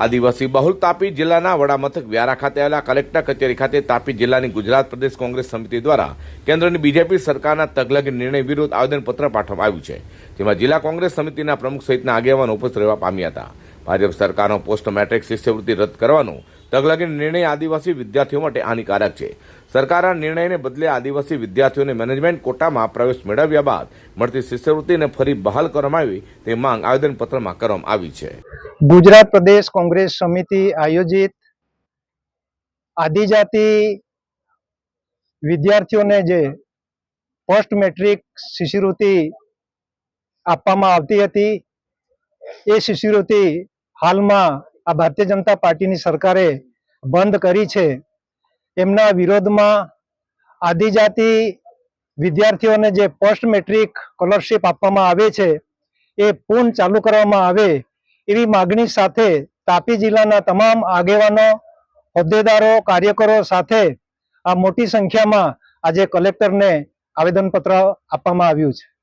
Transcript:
આદિવાસી બહુલ તાપી જિલ્લાના વડામથક વ્યારા ખાતે આવેલા કલેક્ટર કચેરી ખાતે તાપી જિલ્લાની ગુજરાત પ્રદેશ કોંગ્રેસ સમિતિ દ્વારા કેન્દ્રની બીજેપી સરકારના તગલગ નિર્ણય વિરુદ્ધ આવેદનપત્ર પાઠવવામાં આવ્યું છે, જેમાં જિલ્લા કોંગ્રેસ સમિતિના પ્રમુખ સહિતના આગેવાનો ઉપસ્થિત રહેવા પામ્યા હતા. ભાજપ સરકારનો પોસ્ટ મેટ્રિક શિષ્યવૃત્તિ રદ કરવાનો તગલગી નિર્ણય આદિવાસી વિદ્યાર્થીઓ માટે હાનિકારક છે. સરકારના નિર્ણયને બદલે આદિવાસી વિદ્યાર્થીઓને મેનેજમેન્ટ કોટામાં પ્રવેશ મેળવ્યા બાદ મળતી શિષ્યવૃત્તિને ફરી બહાલ કરવામાં આવી તે માંગ આવેદનપત્રમાં કરવામાં આવી છે. ગુજરાત પ્રદેશ કોંગ્રેસ સમિતિ આયોજિત આદિજાતિ વિદ્યાર્થીઓને જે પોસ્ટ મેટ્રિક શિષ્યવૃત્તિ આપવામાં આવતી હતી એ શિષ્યવૃત્તિ હાલમાં આ ભારતીય જનતા પાર્ટીની સરકારે બંધ કરી છે. એમના વિરોધમાં આદિજાતિ વિદ્યાર્થીઓને જે પોસ્ટ મેટ્રિક સ્કોલરશીપ આપવામાં આવે છે, એ પૂર્ણ ચાલુ કરવામાં આવે એવી માગણી સાથે તાપી જિલ્લાના તમામ આગેવાનો, હોદ્દેદારો, કાર્યકરો સાથે આ મોટી સંખ્યામાં આજે કલેક્ટરને આવેદનપત્ર આપવામાં આવ્યું છે.